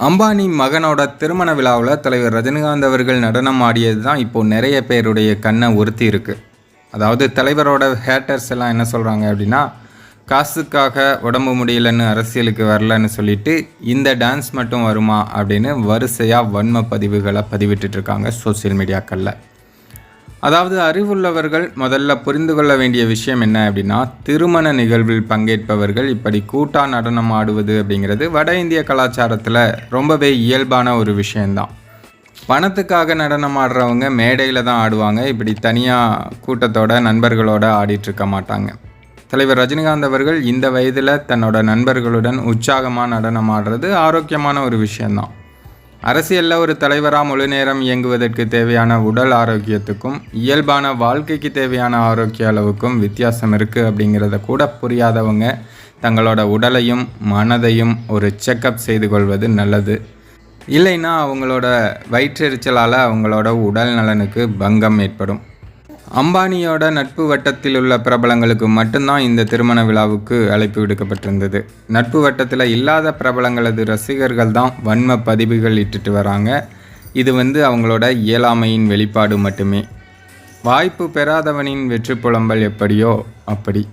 அம்பானி மகனோட திருமண விழாவில் தலைவர் ரஜினிகாந்த் அவர்கள் நடனம் ஆடியது தான் இப்போது நிறைய பேருடைய கண்ணை உறுத்தி இருக்குது அதாவது தலைவரோட ஹேட்டர்ஸ் எல்லாம் என்ன சொல்கிறாங்க அப்படின்னா காசுக்காக உடம்பு முடியலன்னு அரசியலுக்கு வரலன்னு சொல்லிட்டு இந்த டான்ஸ் மட்டும் வருமா? அப்படின்னு வரிசையாக வன்ம பதிவுகளை பதிவிட்டுட்டு இருக்காங்க சோஷியல் மீடியாக்களில். அதாவது அறிவுள்ளவர்கள் முதல்ல புரிந்து கொள்ள வேண்டிய விஷயம் என்ன அப்படின்னா திருமண நிகழ்வில் பங்கேற்பவர்கள் இப்படி கூட்டா நடனம் ஆடுவது அப்படிங்கிறது வட இந்திய கலாச்சாரத்தில் ரொம்பவே இயல்பான ஒரு விஷயந்தான் பணத்துக்காக நடனம் ஆடுறவங்க மேடையில் தான் ஆடுவாங்க இப்படி தனியாக கூட்டத்தோட நண்பர்களோட ஆடிட்டுருக்க மாட்டாங்க. தலைவர் ரஜினிகாந்த் அவர்கள் இந்த வயதில் தன்னோட நண்பர்களுடன் உற்சாகமாக நடனம் ஆடுறது ஆரோக்கியமான ஒரு விஷயந்தான் அரசியலில் ஒரு தலைவராக முழு நேரம் இயங்குவதற்கு தேவையான உடல் ஆரோக்கியத்துக்கும் இயல்பான வாழ்க்கைக்கு தேவையான ஆரோக்கிய அளவுக்கும் வித்தியாசம் இருக்குது அப்படிங்கிறத கூட புரியாதவங்க தங்களோட உடலையும் மனதையும் ஒரு செக்கப் செய்து கொள்வது நல்லது. இல்லைன்னா அவங்களோட வயிற்றெரிச்சலால் அவங்களோட உடல் நலனுக்கு பங்கம் ஏற்படும். அம்பானியோட நட்பு வட்டத்தில் உள்ள பிரபலங்களுக்கு மட்டும்தான் இந்த திருமண விழாவுக்கு அழைப்பு விடுக்கப்பட்டிருந்தது. நட்பு வட்டத்தில் இல்லாத பிரபலங்களது ரசிகர்கள் தான் வன்ம பதிவுகள் இட்டுட்டு வராங்க. இது வந்து அவங்களோட இயலாமையின் வெளிப்பாடு மட்டுமே. வாய்ப்பு பெறாதவனின் வெற்றி புலம்பல் எப்படியோ அப்படி.